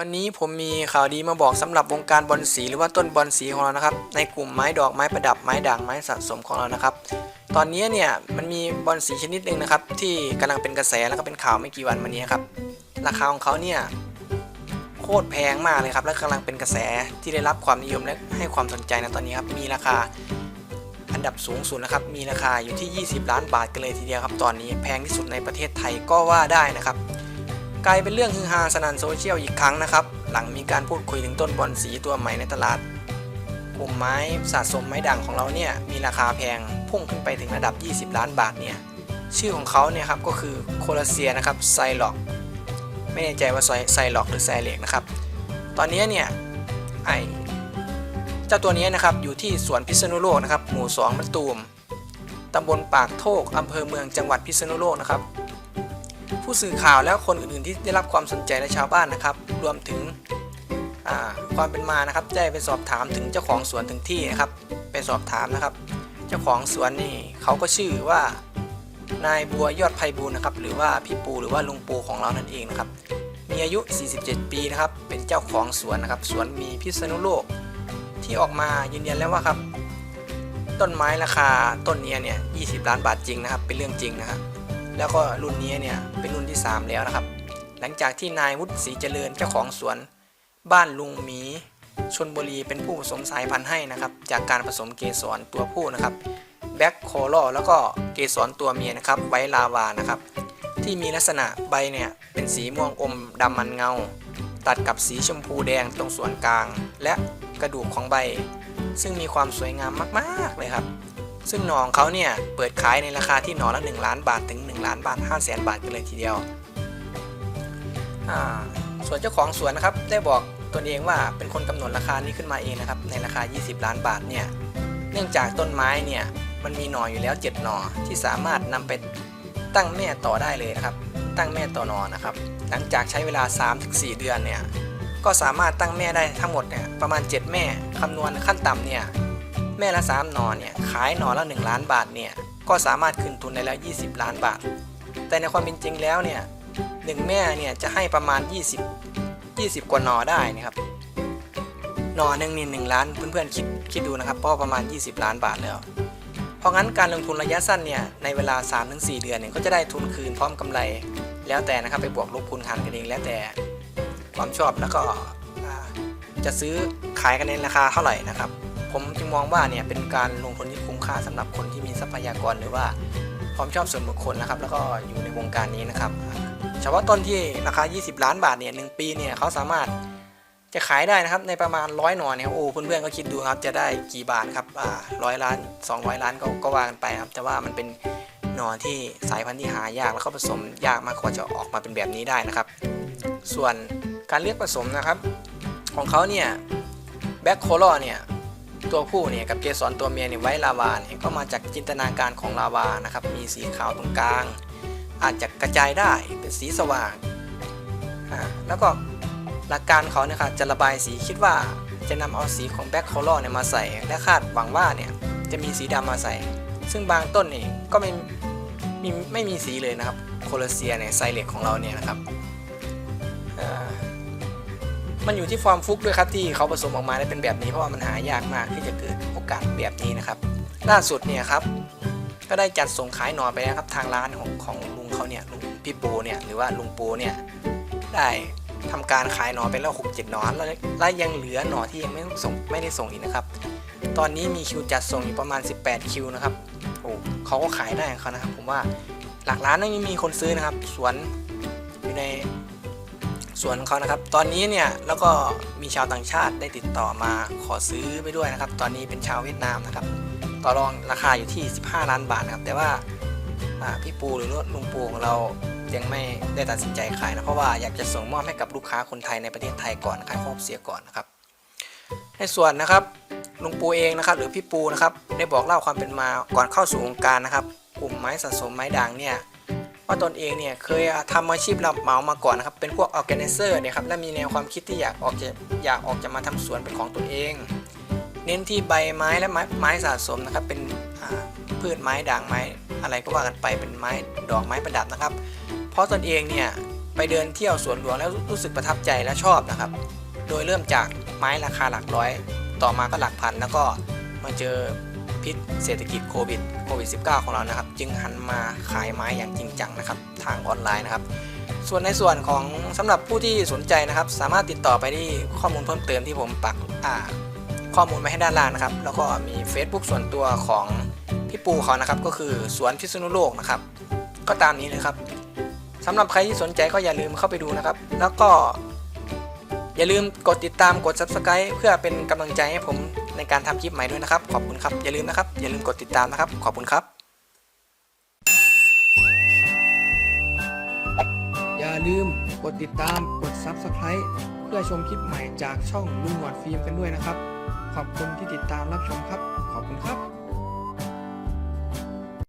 วันนี้ผมมีข่าวดีมาบอกสำหรับวงการบอลสีหรือว่าต้นบอลสีของเรานะครับ ในกลุ่มไม้ดอกไม้ประดับไม้ด่างไม้สะสมของเรานะครับ ตอนนี้เนี่ยมันมีบอลสีชนิดหนึ่งนะครับ ที่กำลังเป็นกระแสแล้วก็เป็นข่าวไม่กี่วันมานี้ครับ ราคาของเขาเนี่ยโคตรแพงมากเลยครับ และกำลังเป็นกระแสที่ได้รับความนิยมและให้ความสนใจในตอนนี้ครับมีราคาอันดับสูงสุดนะครับมีราคาอยู่ที่ 20 ล้านบาทกันเลยทีเดียวครับ ตอนนี้แพงที่สุดในประเทศไทยก็ว่าได้นะครับ กลายเป็นเรื่องฮือฮาสนั่นโซเชียลอีกครั้งนะครับ หลังมีการพูดคุยถึงต้นบอลสีตัวใหม่ในตลาดกลุ่มไม้สะสมไม้ด่างของเราเนี่ยมีราคาแพงพุ่งขึ้นไปถึงระดับ 20 ล้านบาทเนี่ยชื่อของเขาเนี่ยครับก็คือโคลาเซียนะครับไซล็อกไม่แน่ใจว่าไซล็อกหรือไซเล็กนะครับตอนนี้เนี่ยไอเจ้าตัวนี้นะครับอยู่ที่สวนพิษณุโลกนะครับหมู่2มะตูมตำบลปากโทกอำเภอเมืองจังหวัดพิษณุโลกนะครับ ผู้สื่อข่าวแล้วคนอื่นๆที่ได้รับความสนใจและชาวบ้านนะครับ รวมถึงความเป็นมานะครับได้ไปสอบถามถึงเจ้าของสวนถึงที่นะครับ ไปสอบถามนะครับ เจ้าของสวนนี่เขาก็ชื่อว่านายบัวยอดไพบูลนะครับ หรือว่าพี่ปูหรือว่าลุงปูของเรานั่นเองนะครับ มีอายุ 47 ปีนะครับ เป็นเจ้าของสวนนะครับ สวนมีพิษณุโลก ที่ออกมายืนยันแล้วว่าครับ ต้นไม้ราคาต้นเนี้ยเนี่ย 20 ล้านบาทจริงนะครับ เป็นเรื่องจริงนะครับ แล้วก็รุ่นนี้เนี่ยเป็นรุ่นที่ 3 แล้วนะครับ หลังจากที่นายวุฒิศรีเจริญเจ้าของสวน บ้านลุงหมีชนบุรีเป็นผู้ผสมสายพันธุ์ให้นะครับ จากการผสมเกสรตัวผู้นะครับแบ็คโคลแล้วก็เกสรตัวเมียนะครับไวลาวานะครับ ที่มีลักษณะใบเนี่ยเป็นสีม่วงอมดำมันเงา ตัดกับสีชมพูแดงตรงส่วนกลาง และกระดูกของใบ ซึ่งมีความสวยงามมากๆเลยครับ ซึ่งหนองเขาเนี่ยเปิดขายในราคาที่หนอละ 1 ล้านบาทถึง 1 ล้านบาท5 0 0แสนบาทกันเลยทีเดียว ส่วนเจ้าของสวนนะครับได้บอกตนเองว่าเป็นคนกำหนดราคานี้ขึ้นมาเองนะครับในราคา 20 ล้านบาทเนี่ยเนื่องจากต้นไม้เนี่ยมันมีหน่ออยู่แล้ว 7 หน่อที่สามารถนำไปตั้งแม่ต่อได้เลยนะครับ ตั้งแม่ต่อหนอนะครับ หลังจากใช้เวลา 3-4 เดือนเนี่ยก็สามารถตั้งแม่ได้ทั้งหมดเนี่ยประมาณ 7 แม่คำนวณขั้นต่ำเนี่ยแม่ละ 3 หนอเนี่ยขายหน่อละ 1 ล้านบาทเนี่ย ก็สามารถคืนทุนได้แล้ว 20 ล้านบาท แต่ในความเป็นจริงแล้วเนี่ยหนึ่งแม่เนี่ยจะให้ประมาณ 20 20 กว่าหนอได้นะครับหนอหนึ่งนี่หนึ่งล้านเพื่อนๆคิดคิดดูนะครับเพราะประมาณ 20 ล้านบาทแล้ว เพราะงั้นการลงทุนระยะสั้นเนี่ยในเวลา 3-4 เดือนเนี่ยก็จะได้ทุนคืนพร้อมกำไร แล้วแต่นะครับไปบวกลบคูณหารกันเองแล้วแต่ความชอบแล้วก็จะซื้อขายกันในราคาเท่าไหร่นะครับ ผมจึงมองว่าเนี่ยเป็นการลงทุนที่ ค่าสำหรับคนที่มีทรัพยากรหรือว่าความชอบส่วนบุคคลนะครับ แล้วก็อยู่ในวงการนี้นะครับ เฉพาะต้นที่ราคา 20 ล้านบาทเนี่ยหปีเนี่ยเขาสามารถจะขายได้นะครับในประมาณร้อยหน่อเนี่ยโอ้เพื่อนๆก็คิดดูครับจะได้กี่บาทครับร้อยล้าน 200 ล้านก็ก็ว่ากันไปครับ แต่ว่ามันเป็นหน่อที่สายพันธุ์ที่หายากแล้วก็ผสมยากมากกว่าจะออกมาเป็นแบบนี้ได้นะครับ ส่วนการเลือกผสมนะครับ ของเขาเนี่ยแบ็คโคลอเนี่ย ตัวผู้เนี่ยกับเกสรตัวเมียเนี่ยไว้ลาวาเนี่ยก็มาจากจินตนาการของลาวานะครับ มีสีขาวตรงกลาง อาจจะกระจายได้เป็นสีสว่างแล้วก็หลักการเขาเนี่ยครับจะระบายสีคิดว่าจะนำเอาสีของแบ็คโคลอเนี่ยมาใส่ และคาดหวังว่าเนี่ยจะมีสีดำมาใส่ ซึ่งบางต้นนี่ก็ไม่มีไม่มีสีเลยนะครับโคลเซียเนี่ยไซเล็กของเราเนี่ยนะครับ มันอยู่ที่ฟอร์มฟุกด้วยครับที่เขาผสมออกมาได้เป็นแบบนี้เพราะว่ามันหายากมากที่จะเกิดโอกาสแบบนี้นะครับ ล่าสุดเนี่ยครับก็ได้จัดส่งขายหน่อไปแล้วครับทางร้านของของลุงเขาเนี่ยลุงพี่ปูเนี่ยหรือว่าลุงปูเนี่ยได้ทำการขายหน่อไปแล้วหกเจ็ดหน่อแล้วและยังเหลือหน่อที่ยังไม่ส่งไม่ได้ส่งอีกนะครับ ตอนนี้มีคิวจัดส่งอยู่ประมาณ 18 คิวนะครับโอ้เขาก็ขายได้เขานะครับ ผมว่าหลักล้านยังมีคนซื้อนะครับ สวนอยู่ใน ส่วนของเขานะครับ ตอนนี้เนี่ยแล้วก็มีชาวต่างชาติได้ติดต่อมาขอซื้อไปด้วยนะครับ ตอนนี้เป็นชาวเวียดนามนะครับ ต่อรองราคาอยู่ที่ 15 ล้านบาทนะครับ แต่ว่าอ่าพี่ปูหรือลุงปูของเรายังไม่ได้ตัดสินใจขายนะเพราะว่าอยากจะส่งมอบให้กับลูกค้าคนไทยในประเทศไทยก่อนขายครอบเสียก่อนนะครับ ในส่วนนะครับลุงปูเองนะครับ หรือพี่ปูนะครับได้บอกเล่าความเป็นมาก่อนเข้าสู่วงการนะครับ กลุ่มไม้สะสมไม้ด่างเนี่ย ว่าตนเองเนี่ยเคยทำอาชีพรับเหมามาก่อนนะครับ เป็นพวกออแกไนเซอร์เนี่ยครับและมีแนวความคิดที่อยากออกจะอยากออกจะมาทำสวนเป็นของตัวเอง เน้นที่ใบไม้และไม้ไม้สะสมนะครับ เป็นพืชไม้ด่างไม้อะไรก็ว่ากันไปเป็นไม้ดอกไม้ประดับนะครับ เพราะตนเองเนี่ยไปเดินเที่ยวสวนหลวงแล้วรู้สึกประทับใจและชอบนะครับ โดยเริ่มจากไม้ราคาหลักร้อย ต่อมาก็หลักพันแล้วก็มาเจอ พิษเศรษฐกิจโควิดโควิด -19 ของเรานะครับ จึงหันมาขายไม้อย่างจริงจังนะครับทางออนไลน์นะครับ ส่วนในส่วนของสำหรับผู้ที่สนใจนะครับ สามารถติดต่อไปที่ข้อมูลเพิ่มเติมที่ผมปักข้อมูลไว้ให้ด้านล่างนะครับ แล้วก็มี Facebook ส่วนตัวของพี่ปูเขานะครับ ก็คือสวนพิษณุโลกนะครับ ก็ตามนี้เลยครับสำหรับใครที่สนใจก็อย่าลืมเข้าไปดูนะครับ แล้วก็อย่าลืมกดติดตามกด subscribe เพื่อเป็นกำลังใจให้ผม ในการทำคลิปใหม่ด้วยนะครับ ขอบคุณครับ อย่าลืมนะครับ อย่าลืมกดติดตามนะครับ ขอบคุณครับ อย่าลืมกดติดตาม กด subscribe เพื่อชมคลิปใหม่จากช่องลุงหนวดฟิล์มกันด้วยนะครับ ขอบคุณที่ติดตามรับชมครับ ขอบคุณครับ